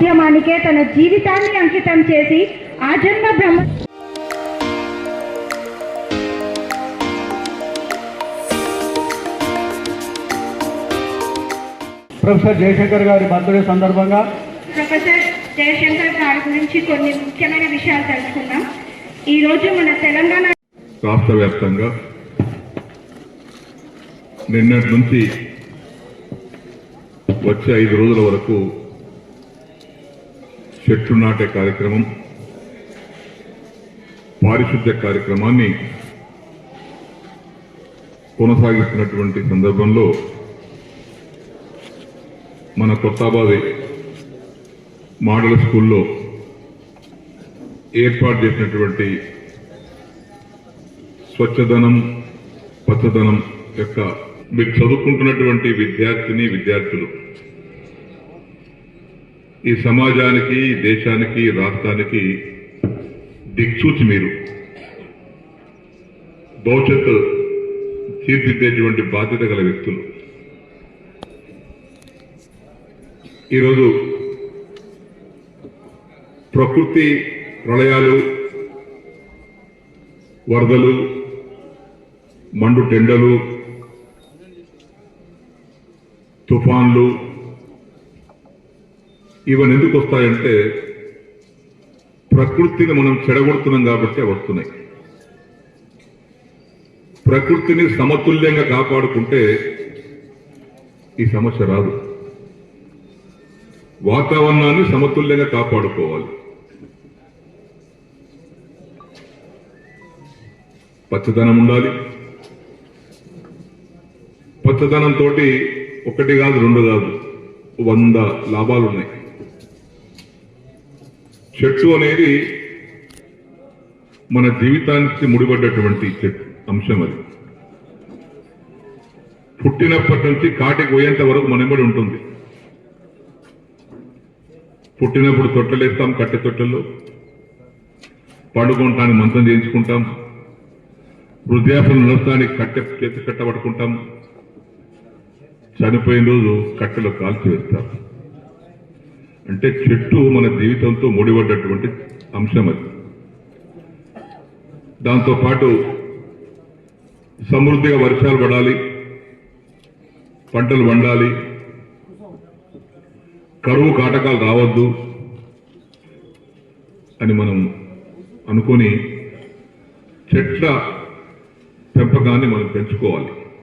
తన జీవితాన్ని అంకితం చేసి ఆ జన్మ బ్రహ్మ ప్రొఫెసర్ జయశంకర్ గారి బర్త్డే సందర్భంగా ప్రొఫెసర్ జయశంకర్ గారి గురించి కొన్ని ముఖ్యమైన విషయాలు తెలుసుకుందాం. ఈ రోజు మన తెలంగాణ రాష్ట్ర వ్యాప్తంగా నిన్నటి నుంచి వచ్చే ఐదు రోజుల వరకు చెట్లు నాటే కార్యక్రమం పారిశుద్ధ్య కార్యక్రమాన్ని కొనసాగిస్తున్నటువంటి సందర్భంలో మన కొత్తాబాది మోడల్ స్కూల్లో ఏర్పాటు చేసినటువంటి స్వచ్ఛదనం పచ్చదనం యొక్క మీరు చదువుకుంటున్నటువంటి విద్యార్థిని విద్యార్థులు ఈ సమాజానికి దేశానికి రాష్ట్రానికి దిక్సూచి మీరు. భవిష్యత్తు తీర్చిదిద్దేటువంటి బాధ్యత గల వ్యక్తులు. ఈరోజు ప్రకృతి ప్రళయాలు వరదలు మండు టెండలు తుఫాన్లు ఇవన్నీ ఎందుకు వస్తాయంటే ప్రకృతిని మనం చెడగొడుతున్నాం కాబట్టి వస్తున్నాయి. ప్రకృతిని సమతుల్యంగా కాపాడుకుంటే ఈ సమస్య రాదు. వాతావరణాన్ని సమతుల్యంగా కాపాడుకోవాలి. పచ్చదనం ఉండాలి. పచ్చదనంతో ఒకటి కాదు రెండు కాదు వంద లాభాలు ఉన్నాయి చెట్టు అనేది మన జీవితానికి ముడిపడ్డటువంటి చెట్టు అంశం అది. పుట్టినప్పటి నుంచి కాటికి పోయేంత వరకు మనబడి ఉంటుంది. పుట్టినప్పుడు తొట్టలేస్తాం కట్టె తొట్టెల్లో. పండుకుంటానికి మంచం చేయించుకుంటాం. వృద్ధాప్యం నడుస్తానికి కట్టె చేతి కట్ట పడుకుంటాం చనిపోయిన రోజు కట్టెలో కాల్చి వేస్తారు అంటే చెట్టు మన జీవితంతో ముడిపడ్డటువంటి అంశం అది. దాంతో పాటు సమృద్ధిగా వర్షాలు పడాలి పంటలు వండాలి కరువు కాటకాలు రావద్దు అని మనం అనుకొని చెట్ల పెంపకాన్ని మనం పెంచుకోవాలి.